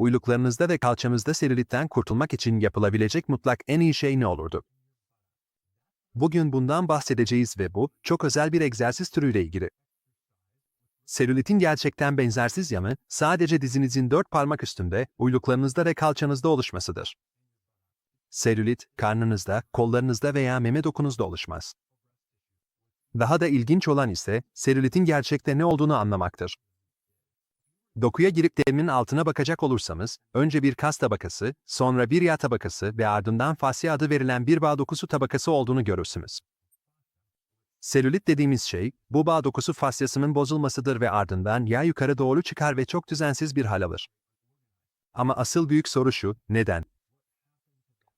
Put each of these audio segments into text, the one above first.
uyluklarınızda ve kalçanızda selülitten kurtulmak için yapılabilecek mutlak en iyi şey ne olurdu? Bugün bundan bahsedeceğiz ve bu, çok özel bir egzersiz türüyle ilgili. Selülitin gerçekten benzersiz yanı, sadece dizinizin dört parmak üstünde, uyluklarınızda ve kalçanızda oluşmasıdır. Selülit, karnınızda, kollarınızda veya meme dokunuzda oluşmaz. Daha da ilginç olan ise, selülitin gerçekte ne olduğunu anlamaktır. Dokuya girip derinin altına bakacak olursanız, önce bir kas tabakası, sonra bir yağ tabakası ve ardından fasya adı verilen bir bağ dokusu tabakası olduğunu görürsünüz. Selülit dediğimiz şey, bu bağ dokusu fasyasının bozulmasıdır ve ardından yağ yukarı doğru çıkar ve çok düzensiz bir hal alır. Ama asıl büyük soru şu, neden?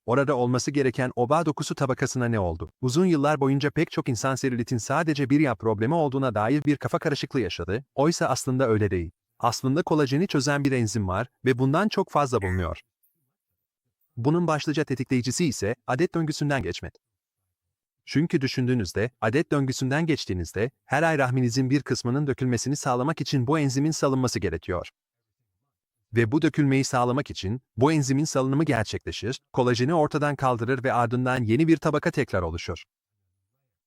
Orada olması gereken o bağ dokusu tabakasına ne oldu? Uzun yıllar boyunca pek çok insan selülitin sadece bir yağ problemi olduğuna dair bir kafa karışıklığı yaşadı, oysa aslında öyle değil. Aslında kolajeni çözen bir enzim var ve bundan çok fazla bulunuyor. Bunun başlıca tetikleyicisi ise adet döngüsünden geçmek. Çünkü düşündüğünüzde, adet döngüsünden geçtiğinizde, her ay rahminizin bir kısmının dökülmesini sağlamak için bu enzimin salınması gerekiyor. Ve bu dökülmeyi sağlamak için, bu enzimin salınımı gerçekleşir, kolajeni ortadan kaldırır ve ardından yeni bir tabaka tekrar oluşur.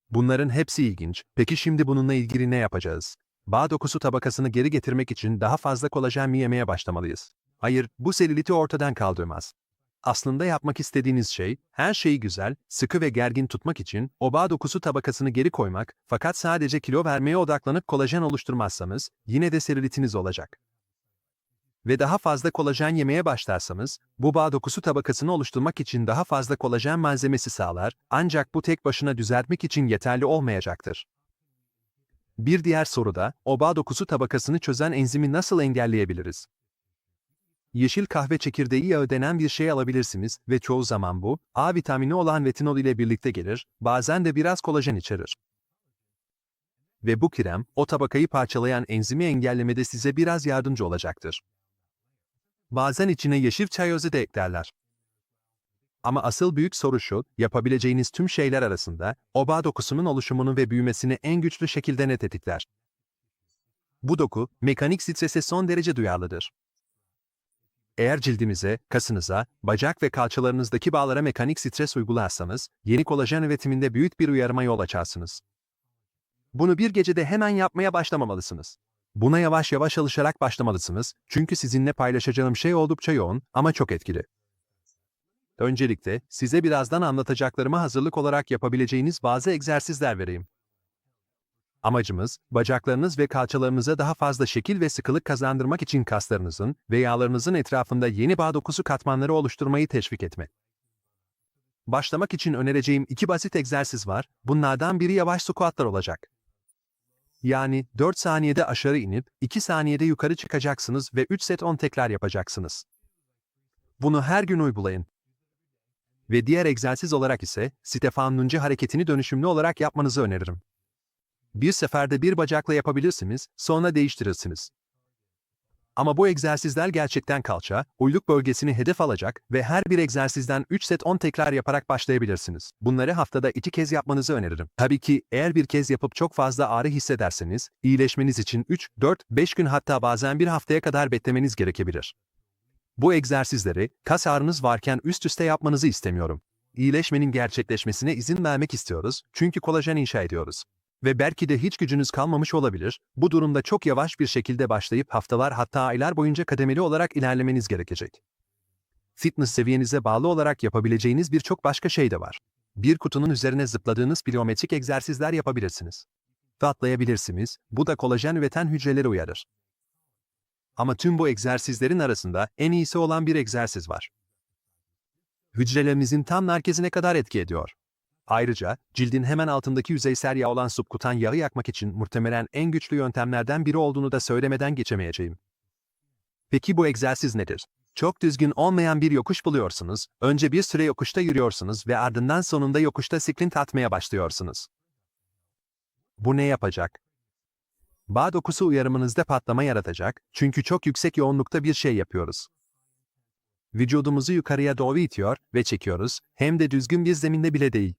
Bunların hepsi ilginç, peki şimdi bununla ilgili ne yapacağız? Bağ dokusu tabakasını geri getirmek için daha fazla kolajen mi yemeye başlamalıyız? Hayır, bu selüliti ortadan kaldırmaz. Aslında yapmak istediğiniz şey, her şeyi güzel, sıkı ve gergin tutmak için o bağ dokusu tabakasını geri koymak, fakat sadece kilo vermeye odaklanıp kolajen oluşturmazsanız, yine de selülitiniz olacak. Ve daha fazla kolajen yemeye başlarsanız, bu bağ dokusu tabakasını oluşturmak için daha fazla kolajen malzemesi sağlar, ancak bu tek başına düzeltmek için yeterli olmayacaktır. Bir diğer soru da, o bağ dokusu tabakasını çözen enzimi nasıl engelleyebiliriz? Yeşil kahve çekirdeği yağı denen bir şey alabilirsiniz ve çoğu zaman bu, A vitamini olan retinol ile birlikte gelir, bazen de biraz kolajen içerir. Ve bu krem, o tabakayı parçalayan enzimi engellemede size biraz yardımcı olacaktır. Bazen içine yeşil çay özü de eklerler. Ama asıl büyük soru şu, yapabileceğiniz tüm şeyler arasında, o bağ dokusunun oluşumunu ve büyümesini en güçlü şekilde ne tetikler? Bu doku, mekanik strese son derece duyarlıdır. Eğer cildinize, kasınıza, bacak ve kalçalarınızdaki bağlara mekanik stres uygularsanız, yeni kolajen üretiminde büyük bir uyarıma yol açarsınız. Bunu bir gecede hemen yapmaya başlamamalısınız. Buna yavaş yavaş alışarak başlamalısınız, çünkü sizinle paylaşacağım şey oldukça yoğun ama çok etkili. Öncelikle, size birazdan anlatacaklarıma hazırlık olarak yapabileceğiniz bazı egzersizler vereyim. Amacımız, bacaklarınız ve kalçalarınıza daha fazla şekil ve sıkılık kazandırmak için kaslarınızın ve yağlarınızın etrafında yeni bağ dokusu katmanları oluşturmayı teşvik etmek. Başlamak için önereceğim iki basit egzersiz var, bunlardan biri yavaş squatlar olacak. Yani 4 saniyede aşağı inip 2 saniyede yukarı çıkacaksınız ve 3 set 10 tekrar yapacaksınız. Bunu her gün uygulayın. Ve diğer egzersiz olarak ise Stefan Nunci hareketini dönüşümlü olarak yapmanızı öneririm. Bir seferde bir bacakla yapabilirsiniz, sonra değiştirirsiniz. Ama bu egzersizler gerçekten kalça, uyluk bölgesini hedef alacak ve her bir egzersizden 3 set 10 tekrar yaparak başlayabilirsiniz. Bunları haftada 2 kez yapmanızı öneririm. Tabii ki eğer bir kez yapıp çok fazla ağrı hissederseniz, iyileşmeniz için 3, 4, 5 gün hatta bazen bir haftaya kadar beklemeniz gerekebilir. Bu egzersizleri, kas ağrınız varken üst üste yapmanızı istemiyorum. İyileşmenin gerçekleşmesine izin vermek istiyoruz çünkü kolajen inşa ediyoruz. Ve belki de hiç gücünüz kalmamış olabilir, bu durumda çok yavaş bir şekilde başlayıp haftalar hatta aylar boyunca kademeli olarak ilerlemeniz gerekecek. Fitness seviyenize bağlı olarak yapabileceğiniz birçok başka şey de var. Bir kutunun üzerine zıpladığınız pliometrik egzersizler yapabilirsiniz. Ve atlayabilirsiniz, bu da kolajen üreten hücreleri uyarır. Ama tüm bu egzersizlerin arasında en iyisi olan bir egzersiz var. Hücrelerinizin tam merkezine kadar etki ediyor. Ayrıca, cildin hemen altındaki yüzeysel yağ olan subkutan yağı yakmak için muhtemelen en güçlü yöntemlerden biri olduğunu da söylemeden geçemeyeceğim. Peki bu egzersiz nedir? Çok düzgün olmayan bir yokuş buluyorsunuz, önce bir süre yokuşta yürüyorsunuz ve ardından sonunda yokuşta sprint atmaya başlıyorsunuz. Bu ne yapacak? Bağ dokusu uyarımınızda patlama yaratacak çünkü çok yüksek yoğunlukta bir şey yapıyoruz. Vücudumuzu yukarıya doğru itiyor ve çekiyoruz, hem de düzgün bir zeminde bile değil.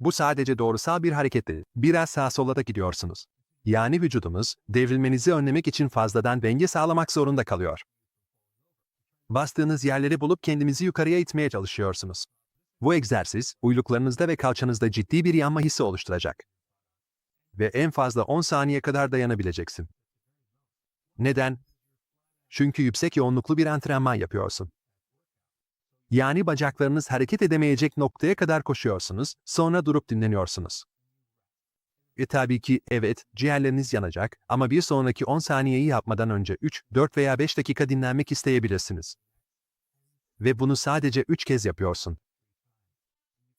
Bu sadece doğrusal bir hareket biraz sağa sola da gidiyorsunuz. Yani vücudumuz, devrilmenizi önlemek için fazladan denge sağlamak zorunda kalıyor. Bastığınız yerleri bulup kendinizi yukarıya itmeye çalışıyorsunuz. Bu egzersiz, uyluklarınızda ve kalçanızda ciddi bir yanma hissi oluşturacak. Ve en fazla 10 saniye kadar dayanabileceksin. Neden? Çünkü yüksek yoğunluklu bir antrenman yapıyorsun. Yani bacaklarınız hareket edemeyecek noktaya kadar koşuyorsunuz, sonra durup dinleniyorsunuz. E tabii ki evet, ciğerleriniz yanacak ama bir sonraki 10 saniyeyi yapmadan önce 3, 4 veya 5 dakika dinlenmek isteyebilirsiniz. Ve bunu sadece 3 kez yapıyorsun.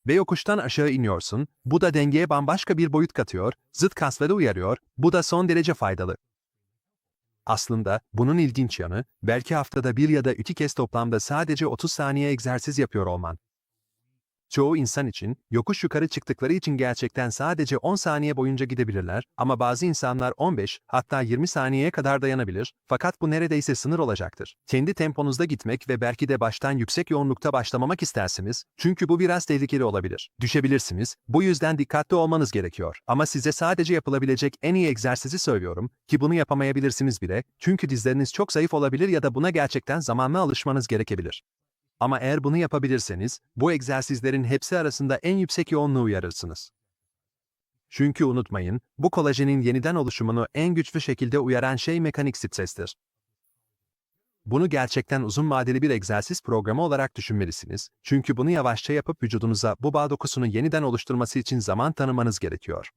Ve yokuştan aşağı iniyorsun, bu da dengeye bambaşka bir boyut katıyor, zıt kasları uyarıyor, bu da son derece faydalı. Aslında bunun ilginç yanı, belki haftada bir ya da iki kez toplamda sadece 30 saniye egzersiz yapıyor olman. Çoğu insan için, yokuş yukarı çıktıkları için gerçekten sadece 10 saniye boyunca gidebilirler ama bazı insanlar 15, hatta 20 saniyeye kadar dayanabilir, fakat bu neredeyse sınır olacaktır. Kendi temponuzda gitmek ve belki de baştan yüksek yoğunlukta başlamamak istersiniz, çünkü bu biraz tehlikeli olabilir. Düşebilirsiniz, bu yüzden dikkatli olmanız gerekiyor. Ama size sadece yapılabilecek en iyi egzersizi söylüyorum, ki bunu yapamayabilirsiniz bile, çünkü dizleriniz çok zayıf olabilir ya da buna gerçekten zamanla alışmanız gerekebilir. Ama eğer bunu yapabilirseniz, bu egzersizlerin hepsi arasında en yüksek yoğunluğu uyarırsınız. Çünkü unutmayın, bu kolajenin yeniden oluşumunu en güçlü şekilde uyaran şey mekanik strestir. Bunu gerçekten uzun vadeli bir egzersiz programı olarak düşünmelisiniz. Çünkü bunu yavaşça yapıp vücudunuza bu bağ dokusunu yeniden oluşturması için zaman tanımanız gerekiyor.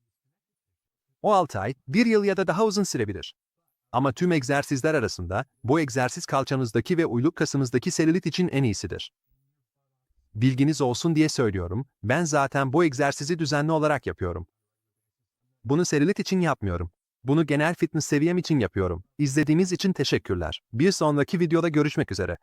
O 6 ay, 1 yıl ya da daha uzun sürebilir. Ama tüm egzersizler arasında bu egzersiz kalçanızdaki ve uyluk kasınızdaki selülit için en iyisidir. Bilginiz olsun diye söylüyorum, ben zaten bu egzersizi düzenli olarak yapıyorum. Bunu selülit için yapmıyorum. Bunu genel fitness seviyem için yapıyorum. İzlediğiniz için teşekkürler. Bir sonraki videoda görüşmek üzere.